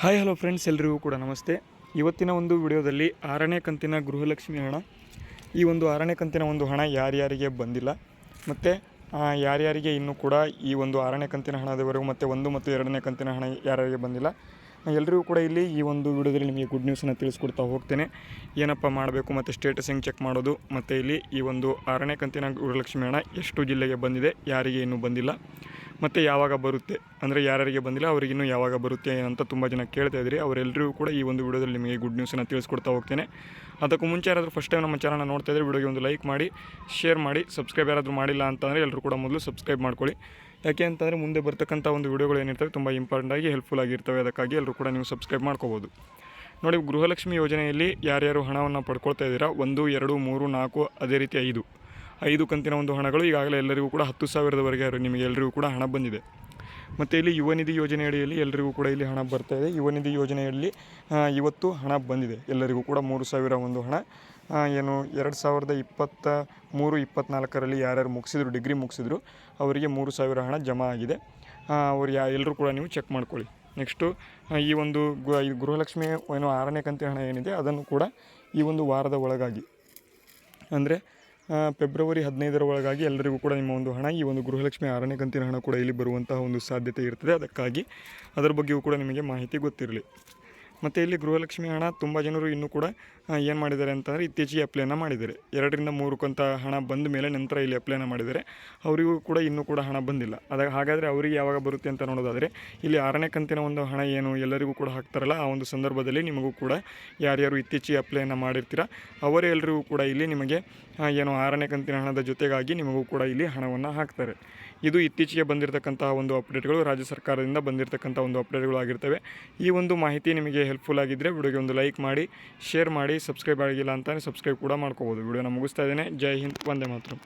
Hi hello friends ಎಲ್ರಿಗೂ ಕೂಡ ನಮಸ್ತೆ. ಇವತ್ತಿನ ಒಂದು ವಿಡಿಯೋದಲ್ಲಿ ಆರನೇ ಕಂತಿನ ಗೃಹಲಕ್ಷ್ಮಿ ಹಣ. ಈ ಒಂದು ಆರನೇ ಕಂತಿನ ಒಂದು ಹಣ ಯಾರ್ಯಾರಿಗೆ ಬಂದಿಲ್ಲ, ಮತ್ತು ಯಾರ್ಯಾರಿಗೆ ಇನ್ನೂ ಕೂಡ ಈ ಒಂದು ಆರನೇ ಕಂತಿನ ಹಣದವರೆಗೂ ಮತ್ತು ಒಂದು ಮತ್ತು ಎರಡನೇ ಕಂತಿನ ಹಣ ಯಾರ್ಯಾರಿಗೆ ಬಂದಿಲ್ಲ ಎಲ್ಲರಿಗೂ ಕೂಡ ಇಲ್ಲಿ ಈ ಒಂದು ವಿಡಿಯೋದಲ್ಲಿ ನಿಮಗೆ ಗುಡ್ ನ್ಯೂಸನ್ನು ತಿಳಿಸ್ಕೊಡ್ತಾ ಹೋಗ್ತೇನೆ. ಏನಪ್ಪ ಮಾಡಬೇಕು ಮತ್ತು ಸ್ಟೇಟಸ್ ಹೆಂಗೆ ಚೆಕ್ ಮಾಡೋದು, ಮತ್ತು ಇಲ್ಲಿ ಈ ಒಂದು ಆರನೇ ಕಂತಿನ ಗೃಹಲಕ್ಷ್ಮಿ ಹಣ ಎಷ್ಟು ಜಿಲ್ಲೆಗೆ ಬಂದಿದೆ, ಯಾರಿಗೆ ಇನ್ನೂ ಬಂದಿಲ್ಲ. ಮತ್ತು ಯಾವಾಗ ಬರುತ್ತೆ? ಅಂದರೆ ಯಾರ್ಯಾರಿಗೆ ಬಂದಿಲ್ಲ ಅವರಿಗಿನ್ನೂ ಯಾವಾಗ ಬರುತ್ತೆ ಅಂತ ತುಂಬ ಜನ ಕೇಳ್ತಾ ಇದ್ರಿ. ಅವರೆಲ್ಲರಿಗೂ ಕೂಡ ಈ ಒಂದು ವಿಡಿಯೋದಲ್ಲಿ ನಿಮಗೆ ಗುಡ್ ನ್ಯೂಸನ್ನು ತಿಳಿಸ್ಕೊಡ್ತಾ ಹೋಗ್ತೇನೆ. ಅದಕ್ಕೂ ಮುಂಚೆ ಯಾರಾದರೂ ಫಸ್ಟ್ ಟೈಮ್ ನಮ್ಮ ಚಾನಲ್ನ ನೋಡ್ತಾ ಇದ್ದರೆ ವಿಡಿಯೋಗೆ ಒಂದು ಲೈಕ್ ಮಾಡಿ ಶೇರ್ ಮಾಡಿ ಸಬ್ಸ್ಕ್ರೈಬ್ ಯಾರಾದರೂ ಮಾಡಿಲ್ಲ ಅಂತಂದರೆ ಎಲ್ಲರೂ ಕೂಡ ಮೊದಲು ಸಬ್ಸ್ಕ್ರೈಬ್ ಮಾಡ್ಕೊಳ್ಳಿ. ಯಾಕೆ ಅಂತಂದರೆ ಮುಂದೆ ಬರ್ತಕ್ಕಂಥ ಒಂದು ವಿಡಿಯೋಗಳು ಏನಿರ್ತವೆ ತುಂಬ ಇಂಪಾರ್ಟೆಂಟಾಗಿ ಹೆಲ್ಪ್ಫುಲ್ ಆಗಿರ್ತವೆ. ಅದಕ್ಕಾಗಿ ಎಲ್ಲರೂ ಕೂಡ ನೀವು ಸಬ್ಸ್ಕ್ರೈಬ್ ಮಾಡ್ಕೋಬೋದು. ನೋಡಿ, ಗೃಹಲಕ್ಷ್ಮಿ ಯೋಜನೆಯಲ್ಲಿ ಯಾರ್ಯಾರು ಹಣವನ್ನು ಪಡ್ಕೊಳ್ತಾ ಇದ್ದೀರಾ? ಒಂದು, ಎರಡು, ಮೂರು, ನಾಲ್ಕು, ಅದೇ ರೀತಿ ಐದು. ಐದು ಕಂತಿನ ಒಂದು ಹಣಗಳು ಈಗಾಗಲೇ ಎಲ್ಲರಿಗೂ ಕೂಡ ಹತ್ತು ಸಾವಿರದವರೆಗೆ ನಿಮಗೆ ಎಲ್ಲರಿಗೂ ಕೂಡ ಹಣ ಬಂದಿದೆ. ಮತ್ತು ಇಲ್ಲಿ ಯುವ ನಿಧಿ ಯೋಜನೆ ಅಡಿಯಲ್ಲಿ ಎಲ್ಲರಿಗೂ ಕೂಡ ಇಲ್ಲಿ ಹಣ ಬರ್ತಾ ಇದೆ. ಯುವ ನಿಧಿ ಯೋಜನೆಯಲ್ಲಿ ಇವತ್ತು ಹಣ ಬಂದಿದೆ. ಎಲ್ಲರಿಗೂ ಕೂಡ ಮೂರು ಸಾವಿರ ಒಂದು ಹಣ. ಏನು ಎರಡು ಸಾವಿರದ ಇಪ್ಪತ್ತ ಮೂರು ಇಪ್ಪತ್ತ್ನಾಲ್ಕರಲ್ಲಿ ಯಾರ್ಯಾರು ಮುಗಿಸಿದ್ರು, ಡಿಗ್ರಿ ಮುಗಿಸಿದ್ರು, ಅವರಿಗೆ ಮೂರು ಸಾವಿರ ಹಣ ಜಮಾ ಆಗಿದೆ. ಅವ್ರು ಯಾ ಎಲ್ಲರೂ ಕೂಡ ನೀವು ಚೆಕ್ ಮಾಡ್ಕೊಳ್ಳಿ. ನೆಕ್ಸ್ಟು ಈ ಒಂದು ಗೃಹಲಕ್ಷ್ಮಿ ಏನು ಆರನೇ ಕಂತಿನ ಹಣ ಏನಿದೆ, ಅದನ್ನು ಕೂಡ ಈ ಒಂದು ವಾರದ ಒಳಗಾಗಿ, ಅಂದರೆ ಫೆಬ್ರವರಿ ಹದಿನೈದರ ಒಳಗಾಗಿ ಎಲ್ಲರಿಗೂ ಕೂಡ ನಿಮ್ಮ ಒಂದು ಹಣ, ಈ ಒಂದು ಗೃಹಲಕ್ಷ್ಮಿ ಆರನೇ ಕಂತಿನ ಹಣ ಕೂಡ ಇಲ್ಲಿ ಬರುವಂತಹ ಒಂದು ಸಾಧ್ಯತೆ ಇರ್ತದೆ. ಅದಕ್ಕಾಗಿ ಅದರ ಬಗ್ಗೆಯೂ ಕೂಡ ನಿಮಗೆ ಮಾಹಿತಿ ಗೊತ್ತಿರಲಿ. ಮತ್ತು ಇಲ್ಲಿ ಗೃಹಲಕ್ಷ್ಮಿ ಹಣ ತುಂಬ ಜನರು ಇನ್ನೂ ಕೂಡ ಏನು ಮಾಡಿದ್ದಾರೆ ಅಂತಂದರೆ ಇತ್ತೀಚೆಗೆ ಅಪ್ಲೈನ ಮಾಡಿದ್ದಾರೆ. ಎರಡರಿಂದ ಮೂರು ಕಂತ ಹಣ ಬಂದ ಮೇಲೆ ನಂತರ ಇಲ್ಲಿ ಅಪ್ಲೈನ ಮಾಡಿದ್ದಾರೆ. ಅವರಿಗೂ ಕೂಡ ಇನ್ನೂ ಕೂಡ ಹಣ ಬಂದಿಲ್ಲ. ಅದಾಗ ಹಾಗಾದರೆ ಅವರಿಗೆ ಯಾವಾಗ ಬರುತ್ತೆ ಅಂತ ನೋಡೋದಾದರೆ, ಇಲ್ಲಿ ಆರನೇ ಕಂತಿನ ಒಂದು ಹಣ ಏನು ಎಲ್ಲರಿಗೂ ಕೂಡ ಹಾಕ್ತಾರಲ್ಲ, ಆ ಒಂದು ಸಂದರ್ಭದಲ್ಲಿ ನಿಮಗೂ ಕೂಡ ಯಾರ್ಯಾರು ಇತ್ತೀಚೆಗೆ ಅಪ್ಲೈನ ಮಾಡಿರ್ತೀರ, ಅವರೇ ಎಲ್ಲರಿಗೂ ಕೂಡ ಇಲ್ಲಿ ನಿಮಗೆ ಏನು ಆರನೇ ಕಂತಿನ ಹಣದ ಜೊತೆಗಾಗಿ ನಿಮಗೂ ಕೂಡ ಇಲ್ಲಿ ಹಣವನ್ನು ಹಾಕ್ತಾರೆ. ಇದು ಇತ್ತೀಚೆಗೆ ಬಂದಿರತಕ್ಕಂತಹ ಒಂದು ಅಪ್ಡೇಟ್ಗಳು ರಾಜ್ಯ ಸರ್ಕಾರದಿಂದ ಬಂದಿರತಕ್ಕಂಥ ಒಂದು ಅಪ್ಡೇಟ್ಗಳು ಆಗಿರ್ತವೆ. ಈ ಒಂದು ಮಾಹಿತಿ ನಿಮಗೆ ಹೆಲ್ಪ್ಫುಲ್ ಆಗಿದ್ದರೆ ವಿಡಿಯೋಗೆ ಒಂದು ಲೈಕ್ ಮಾಡಿ ಶೇರ್ ಮಾಡಿ ಸಬ್ಸ್ಕ್ರೈಬ್ ಆಗಿಲ್ಲ ಅಂತಲೇ ಸಬ್ಸ್ಕ್ರೈಬ್ ಕೂಡ ಮಾಡ್ಕೋಬೋದು. ವಿಡಿಯೋನ ಮುಗಿಸ್ತಾ ಇದ್ದೇನೆ. ಜೈ ಹಿಂದ್, ವಂದೇ ಮಾತರಂ.